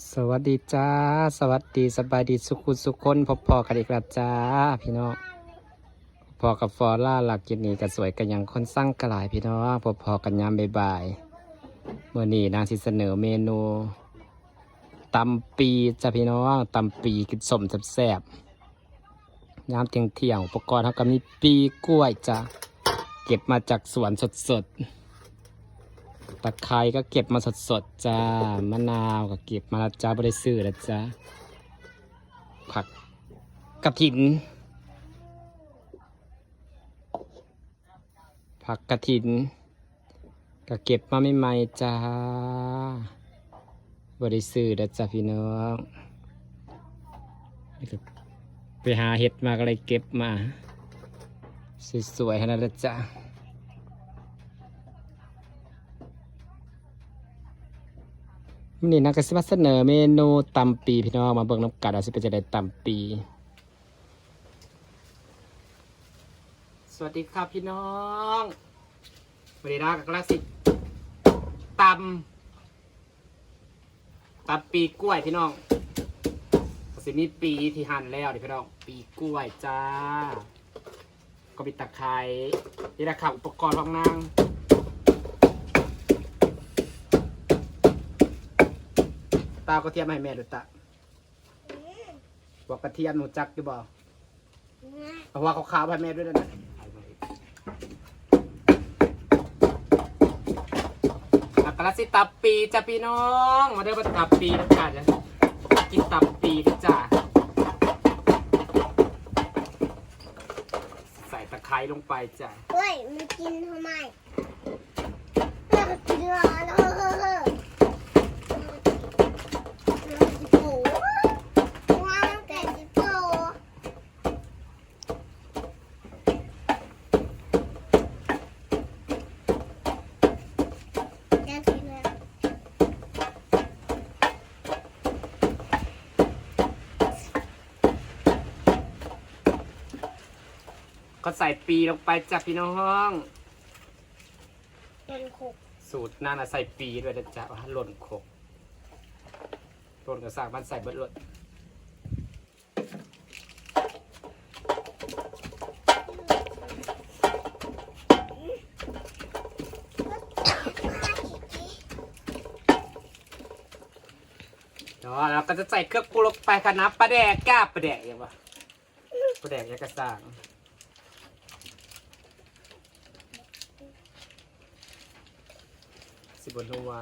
สวัสดีจ้า สวัสดีสบายดีสุขุสุขคนพบพอกันอีกแล้วจ้า พี่น้องพอกับฟอร่าหลักกินนี่ก็สวยกันยังคนสร้างกระหลายพี่น้องพบพอกันยามบ่ายเมื่อนี้นางสิเสนอเมนูตำปีจ้าพี่น้องตำปีกินสมแซ่บๆยามเที่ยงเที่ยงๆอุปกรณ์เขาก็มีปีกล้วยจ้าเก็บมาจากสวนสดๆ ตะไคร้ก็เก็บมาสดๆจ้ามะนาวก็เก็บมาแล้วจ้าบริซื้อแล้วจ้าผักกระถิน ผักกระถิน ก็เก็บมาไม่ใหม่ๆจ้าบริซื้อแล้วจ้าพี่น้องไปหาเห็ดมาก็เลยเก็บมาสวยๆขนาดนั้นจ้า วันนี้นักกสิมาเสนอเมนูตำปีพี่น้องมาเบิ่งน้ำกัดเอาสิเป็นจะได้ตำปี สวัสดีครับพี่น้องวันนี้นะกับกระสิตำตำปีกล้วยพี่น้องกสิมีปีที่หั่นแล้วดิพี่น้องปีกล้วยจ้า ก็มีตะไคร้นี่นะครับอุปกรณ์ของนาง ตากระเทียมให้แม่ดูตาบอกกระเทียมหนูจักอยู่บ่เพราะว่าเขาขาวๆให้แม่ด้วยนะอักระสิตับปีจ้ะพี่น้อง มาเด้อมาตับปีนะจ้ะจะกินตับปีนะจ้ะใส่ตะไคร้ลงไปจ้ะเฮ้ยมันกินทำไมเรากินร้อนเออ ใส่ปีลงไปจ้ะพี่น้องเป็นขกสูตรนั่นนะใส่ปีด้วยนะจ๊ะว่าหล่นโคกหล่นกระสากมันใส่เบิดหล่นเนาะแล้วก็จะใส่เครื่องปรุงลงไปค่ะน้ำปลาแดกก้าปลาแดกยังวะปลาแดกยังกระสาง บนหัว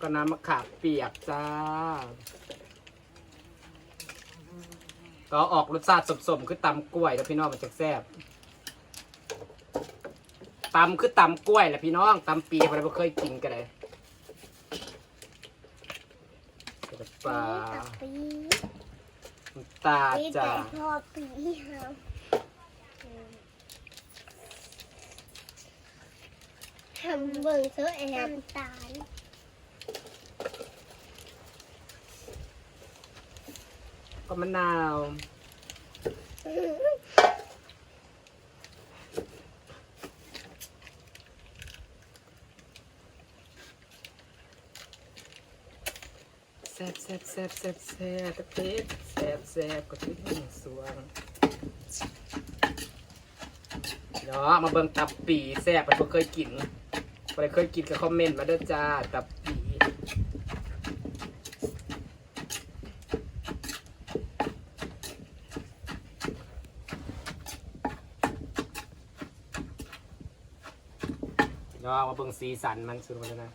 ก็น้ำมะขามเปียกจ้า ก็ออกรสชาติสมๆคือตำกล้วยแล้วพี่น้องมันจะแซ่บตำคือตำกล้วยแหละพี่น้องตำปีเราไม่เคยกินกันเลยปลาตาจ้าแต่พอปีครับำเบิ่งเสื้อแอบน้ำตาลก็มะนาวแซ่บแซ่บแซ่บแซ่บแซ่บกระเทียมแซ่บแซ่บกระเทียมสวงเนาะมาเบิ่งตับปีแซ่บไปบ่เคยกิน รเคยกินก็คอมเมนต์มาเด้อจ้าตับปีเนาะมาเบิ่งสีสันมันสุดมาแล้วนะ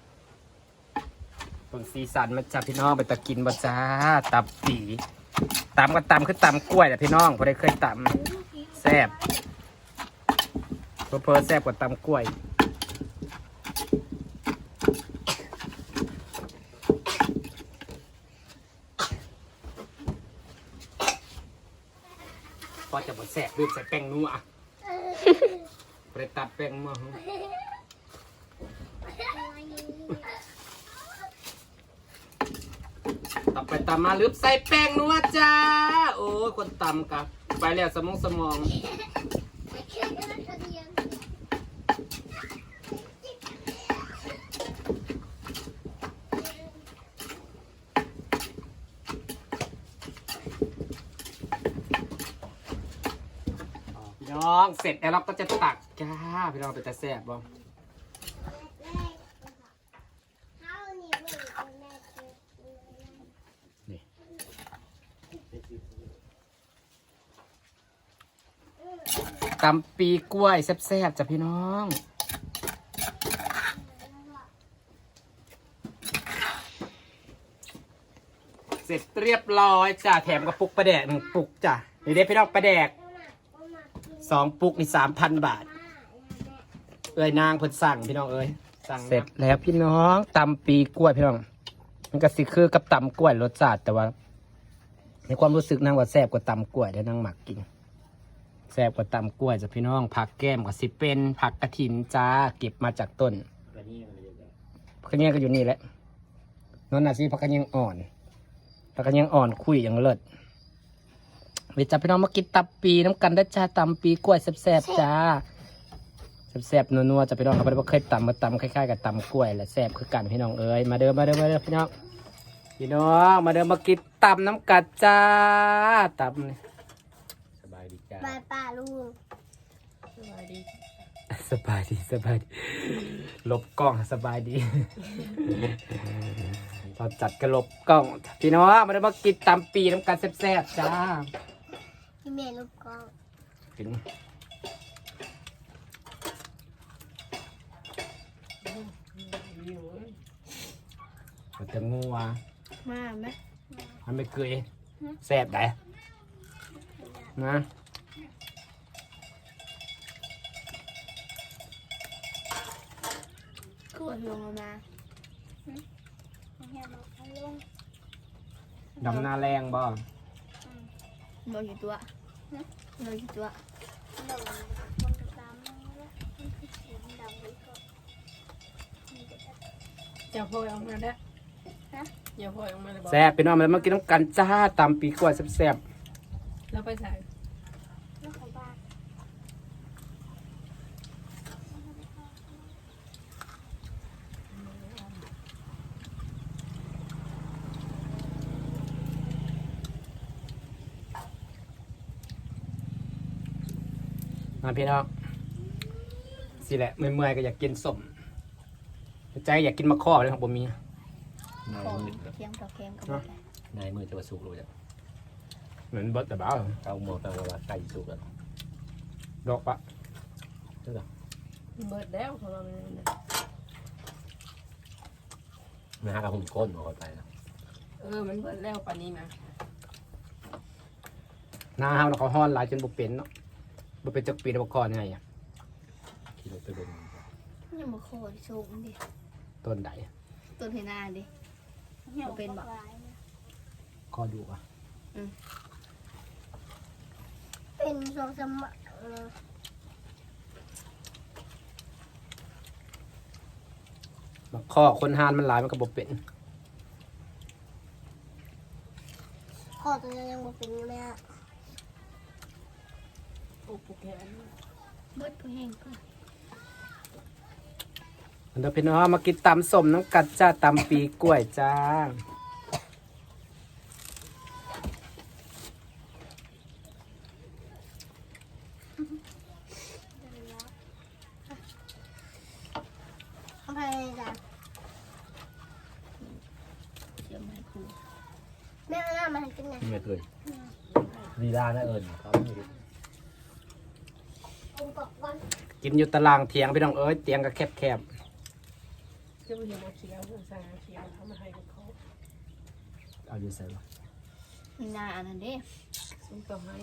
เบิ่งสีสันมันจ้าพี่น้องไปตะกินบ่จ้าตับปีตำก็ตำคือตำกล้วยแหละพี่น้องพอได้เคยตำแซ่บเพอเพอแซ่บกว่าตำกล้วย พอจะบ่ แซ่บดูใส่แป้งนัวไปตัดแป้งมาต่อไปตำมาลืบใส่แป้งนัวจ้า โอ้ยคนตำกับ ไปแล้วสมองสมอง น้องเสร็จแล้วเราก็จะตักจ้าพี่น้องไปแต่แซ่บบ่เขางเอม่เก็บเลยนี่ตำปีกล้วยแซ่บๆจ้ะพี่น้องเสร็จเรียบร้อยจ้ะแถมกระปุกปลาแดกหนึ่งปุกจ้ะนี่เด้พี่น้องปลาแดก สองปุกนี่สามพันบาท เอ้ยนางเพิ่นสั่งพี่น้องเอ้ยสั่งเสร็จแล้วพี่น้องตำปีกล้วยพี่น้อง มันก็สิคือกับตำกล้วยรสชาติแต่ว่า ในความรู้สึกนางว่าแซ่บกว่าตำกล้วยได้นางหมักกินแซ่บกว่าตำกล้วยจ้ะพี่น้องผักแก้มก็สิเป็นผักกระถินจ้าเก็บมาจากต้นผักกระเนียงก็อยู่นี่แหละนนน่ะสิผักกระเนียงอ่อนผักกระเนียงอ่อนคุยอย่างเลิศ เวจ้าพี่น้องมากินตับปีน้ำกันได้อจ้าตำปีกล้วยแซ่บๆจ้าแซ่บๆนัวๆจะพี่น้องครับว่าเคยตำมาตำคล้ายๆกับตำกล้วยแหละแซ่บคือกันพี่น้องเอ้ยมาเด้อมาเด้อมาเด้อพี่น้องพี่น้องมาเด้อมากินตำน้ำกัดจ้าตำนี่สบายดีจ้าบายป่าลุงสบายดีสบายดีลบกล้องสบายดีตอนจัดกระลบกล้อง พี่น้องมาเด้อมากินตำปีน้ำกันแซ่บๆจ้า พี่เมย์ลูกกองกินมันจะงัวมาไหมมันไม่เคยแซ่บได้นะขวดลงมาเฮียบอกให้ลงดำหน้าแรงบ่เราอยู่ตัว เราอยู่ตัวลงคนตามมาแล้วมันคือสีดำเลยก็อย่าพอยออกมาได้อย่าพอยออกมาเลยบอกแซ่บพี่น้องมันมากินน้ำกันจ้าตำปีกล้วยแซ่บเราไปใส่ แล้วเขาบ้า ๆ มาพี่น้องสิแหละเมื่อยๆก็อยากกินสมใจอยากกินมะข้อเลยครับผมมีนายของมือเทียมกับเค็มกับเนาะอะไรนายมือจะมาสุกรู้จ้ะเหมือนเบิดแต่บ้าเอาหมดแปลว่าไก่สุกแล้วดอกปะเบิดแล้วของเราเนี่ยนะฮะกับผมก้นออกไปนะเออมันเบิดแล้วปานนี้มาหน้าห้าวแล้วเขาห้อนหลายจนบุเป็นเนาะ บุเป็นจักปีแล้วมะข้อยังไงอะขี่รถไปบนยังมาโคตรสูงดิต้นใดต้นเทนาดิเป็นบ่ข้อดูอะเป็นสองสมัครเลยมะข้อคนหานมันหลายมันก็บุเป็นพ่อตัวยังบ่เป็นอยู่เลยอะปลู กปลูกแขนเบิดก็แห้งก็มันเดี๋ยวพี่น้องมากินตำสมน้ำกัดจ้าตำปีกล้วยจ้าทำไมจ้ะเทียมให้ครูแม่เอาหน้ามาให้กินไงไม่เคยลีลานะเอิญเขาไม่รู้ผมบอ กก่อนกินอยู่ตารางเทียงพี่น้องเอ้ยเตียงก็แคบจะไปเห็นมาเคี้ยวสางเคี้ยวทำมาให้เขาๆเอาอยู่ใส่บ่นาอันนั้นเด้ซุ่มต่อให้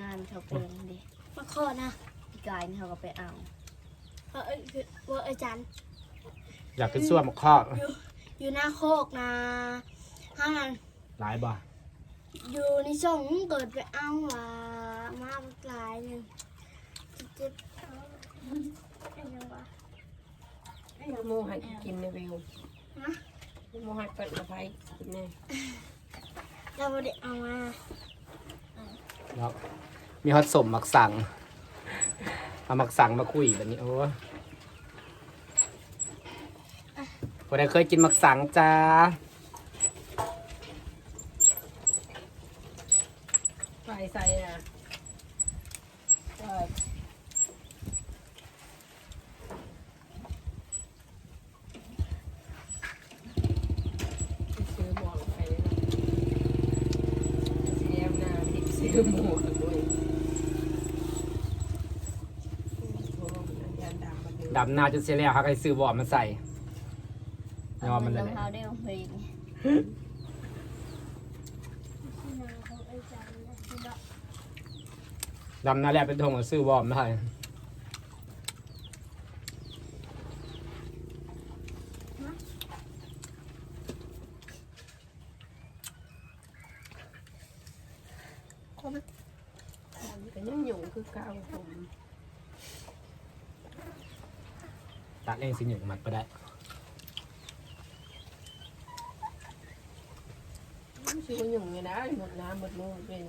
นานเขาเป็นดิมาขอนะพี่กายนี่เขาก็ไปเอาเออเอยว่าอาจารย์ อยากกินส่วนมะข้ออยู่หน้าโคกนะห้านันหลายบ่อยู่ในช่องเกิดไปเอาว่ามาหลายหนึ่งเจ็บเอาไอ้ยังวะโมให้กินในวิวฮะโมให้เปิดกระไพกินแน่เราไม่ได้เอามาเนาะมีฮอตสมมักสั่งเอามักสั่งมาคุยแบบนี้โอ้ยพอได้เคยกินมักสั่งจ้า ไฟใส่อะก็ คือหมูด้วยยันดำมาเดือดดำนาจนเสียแล้วเขาก็เลยซื้อบอร์ดมาใส่ยอมมันเลยเท้าได้ของเพลงที่นาของไอ้จันนะที่ดอกดำนาแล้วเป็นทงกับซื้อบอร์ดมาใส่ ยังอยู่คือเก่าผมตัดเองสิหนึ่งมัดไปได้ชิวหยงเลยนะหมดน้ำหมดมือเป็น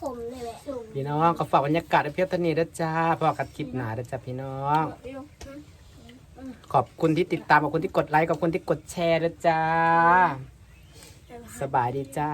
พวกผมเลยแหละส่งพี่น้องก็ฝากบรรยากาศไว้เพียบเท่านี้นะจ้าพอกับคลิปหนานะจ้าพี่น้อง ขอบคุณที่ติดตามขอบคุณที่กดไลค์ขอบคุณที่กดแชร์นะจ้า สบายดีจ้า